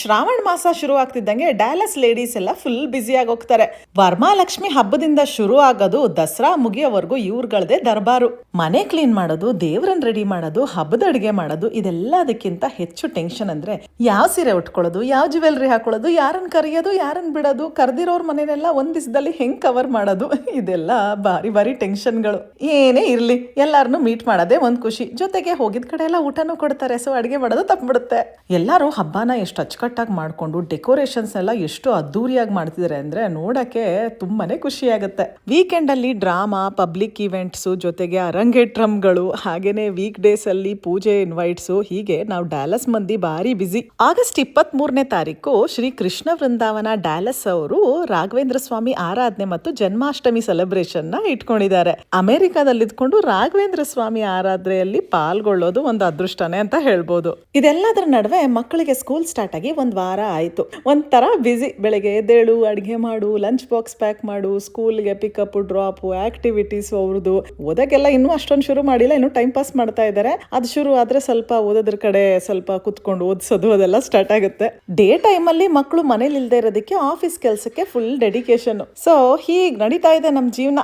ಶ್ರಾವಣ ಮಾಸ ಶುರು ಆಗ್ತಿದ್ದಂಗೆ ಡ್ಯಾಲಸ್ ಲೇಡೀಸ್ ಎಲ್ಲ ಫುಲ್ ಬ್ಯುಸಿಯಾಗಿ ಹೋಗ್ತಾರೆ. ವರ್ಮಾಲಕ್ಷ್ಮಿ ಹಬ್ಬದಿಂದ ಶುರು ಆಗೋದು ದಸರಾ ಮುಗಿಯೋವರೆಗೂ ಇವ್ರುಗಳದೇ ದರ್ಬಾರು. ಮನೆ ಕ್ಲೀನ್ ಮಾಡೋದು ದೇವ್ರನ್ನ ರೆಡಿ ಮಾಡೋದು, ಹಬ್ಬದ ಅಡುಗೆ ಮಾಡೋದು ಇದೆಲ್ಲದಕ್ಕಿಂತ ಹೆಚ್ಚು ಟೆನ್ಷನ್ ಅಂದ್ರೆ ಯಾವ ಸೀರೆ ಉಟ್ಕೊಳ್ಳೋದು, ಯಾವ ಜ್ಯುವೆಲ್ರಿ ಹಾಕೊಳ್ಳೋದು ಯಾರನ್ನ ಕರೆಯೋದು ಯಾರನ್ನ ಬಿಡೋದು, ಕರೆದಿರೋರ್ ಮನೆನೆಲ್ಲ ಒಂದ್ ದಿವಸದಲ್ಲಿ ಹೆಂಗ್ ಕವರ್ ಮಾಡೋದು, ಇದೆಲ್ಲ ಬಾರಿ ಬಾರಿ ಟೆನ್ಷನ್ಗಳು ಏನೇ ಇರ್ಲಿ ಎಲ್ಲಾರನ್ನು ಮೀಟ್ ಮಾಡೋದೇ ಒಂದ್ ಖುಷಿ. ಜೊತೆಗೆ ಹೋಗಿದ ಕಡೆ ಎಲ್ಲ ಊಟನೂ ಕೊಡ್ತಾರೆ ಸೊ ಅಡುಗೆ ಮಾಡೋದು ತಪ್ಪಿಬಿಡುತ್ತೆ ಎಲ್ಲರೂ ಹಬ್ಬನ ಎಷ್ಟು ಅಚ್ಚುಕಟ್ಟಾಗಿ ಮಾಡಿಕೊಂಡು ಡೆಕೋರೇಷನ್ಸ್ ಎಲ್ಲ ಎಷ್ಟು ಅದ್ದೂರಿಯಾಗಿ ಮಾಡ್ತಿದ್ದಾರೆ ಅಂದ್ರೆ ನೋಡೋಕ್ಕೆ ತುಂಬಾನೇ ಖುಷಿ ಆಗುತ್ತೆ ವೀಕೆಂಡ್ ಅಲ್ಲಿ ಡ್ರಾಮಾ ಪಬ್ಲಿಕ್ ಈವೆಂಟ್ಸು ಜೊತೆಗೆ ಅರಂಗೇಟ್ರಮ್ಗಳು ಹಾಗೆಯೇ ವೀಕ್ ಡೇಸಲ್ಲಿ ಪೂಜೆ ಇನ್ವೈಟ್ಸು ಹೀಗೆ ನಾವು ಡ್ಯಾಲಸ್ ಮಂದಿ ಬಾರಿ ಬ್ಯುಸಿ ಆಗಸ್ಟ್ ಇಪ್ಪತ್ತ್ ಮೂರನೇ ತಾರೀಕು ಶ್ರೀ ಕೃಷ್ಣ ವೃಂದಾವನ ಡ್ಯಾಲಸ್ ಅವರು ರಾಘವೇಂದ್ರ ಸ್ವಾಮಿ ಆರಾಧನೆ ಮತ್ತು ಜನ್ಮಾಷ್ಟಮಿ ಸೆಲೆಬ್ರೇಷನ್ನ ಇಟ್ಕೊಂಡಿದ್ದಾರೆ. ಅಮೆರಿಕಾದಲ್ಲಿ ಇದ್ಕೊಂಡು ರಾಘವೇಂದ್ರ ಸ್ವಾಮಿ ಆರಾಧನೆಯಲ್ಲಿ ಪಾಲ್ಗೊಳ್ಳೋದು ಒಂದು ಅದೃಷ್ಟನೇ ಅಂತ ಹೇಳ್ಬೋದು. ಇದೆಲ್ಲದರ ನಡುವೆ ಮಕ್ಕಳಿಗೆ ಸ್ಕೂಲ್ ಸ್ಟಾರ್ಟ್ ಆಗಿ ಒಂದ್ ವಾರ ಆಯ್ತು. ಒಂಥರ ಬ್ಯುಸಿ ಬೆಳಗ್ಗೆ ಎದ್ದೇಳು, ಅಡುಗೆ ಮಾಡು ಲಂಚ್ ಬಾಕ್ಸ್ ಪ್ಯಾಕ್ ಮಾಡು ಸ್ಕೂಲ್ಗೆ ಪಿಕಪ್ ಡ್ರಾಪ್ ಆಕ್ಟಿವಿಟೀಸ್ ಅವ್ರದ್ದು ಓದಕ್ಕೆಲ್ಲ ಇನ್ನೂ ಅಷ್ಟೊಂದು ಶುರು ಮಾಡಿಲ್ಲ, ಇನ್ನೂ ಟೈಮ್ ಪಾಸ್ ಮಾಡ್ತಾ ಇದ್ದಾರೆ ಅದು ಶುರು ಆದ್ರೆ ಸ್ವಲ್ಪ ಓದೋದ್ರ ಕಡೆ ಸ್ವಲ್ಪ ಕುತ್ಕೊಂಡು ಓದಿಸೋದು ಅದೆಲ್ಲ ಸ್ಟಾರ್ಟ್ ಆಗುತ್ತೆ. ಡೇ ಟೈಮಲ್ಲಿ ಮಕ್ಕಳು ಮನೇಲಿ ಇಲ್ಲದೆ ಇರೋದಕ್ಕೆ ಆಫೀಸ್ ಕೆಲಸಕ್ಕೆ ಫುಲ್ ಡೆಡಿಕೇಶನ್ ಸೊ ಹೀಗೆ ನಡೀತಾ ಇದೆ ನಮ್ಮ ಜೀವನ.